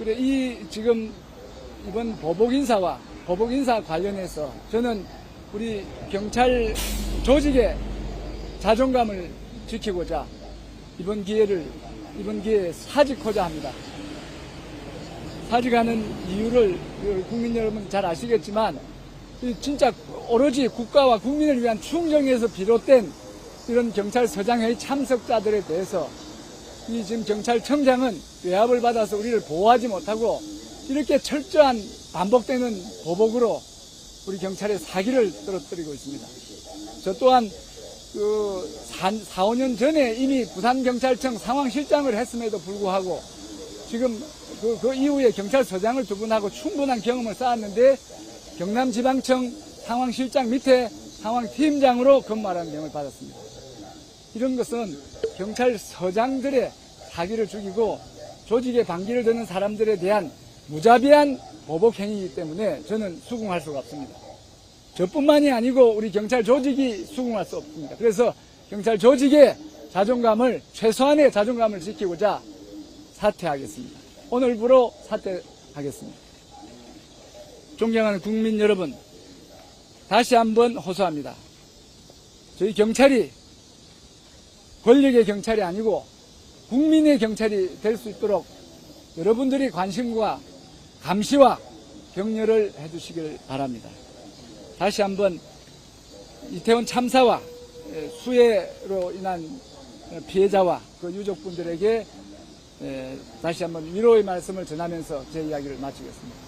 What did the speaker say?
그래 이 지금 이번 보복 인사와 보복 인사 관련해서 저는 우리 경찰 조직의 자존감을 지키고자 이번 기회를 이번 기회에 사직하자 합니다. 사직하는 이유를 그 국민 여러분 잘 아시겠지만 이 진짜 오로지 국가와 국민을 위한 충정에서 비롯된 이런 경찰서장회의 참석자들에 대해서 이 지금 경찰청장은 외압을 받아서 우리를 보호하지 못하고 이렇게 철저한 반복되는 보복으로 우리 경찰의 사기를 떨어뜨리고 있습니다. 저 또한 그 4, 4, 5년 전에 이미 부산경찰청 상황실장을 했음에도 불구하고 지금 그, 그 이후에 경찰서장을 두 분 하고 충분한 경험을 쌓았는데 경남지방청 상황실장 밑에 상황팀장으로 근무하라는 명을 받았습니다. 이런 것은 경찰서장들의 사기를 죽이고 조직에 반기를 드는 사람들에 대한 무자비한 보복 행위이기 때문에 저는 수긍할 수가 없습니다. 저뿐만이 아니고 우리 경찰 조직이 수긍할 수 없습니다. 그래서 경찰 조직의 자존감을 최소한의 자존감을 지키고자 사퇴하겠습니다. 오늘부로 사퇴하겠습니다. 존경하는 국민 여러분, 다시 한번 호소합니다. 저희 경찰이 권력의 경찰이 아니고 국민의 경찰이 될 수 있도록 여러분들이 관심과 감시와 격려를 해주시길 바랍니다. 다시 한번 이태원 참사와 수해로 인한 피해자와 그 유족분들에게 다시 한번 위로의 말씀을 전하면서 제 이야기를 마치겠습니다.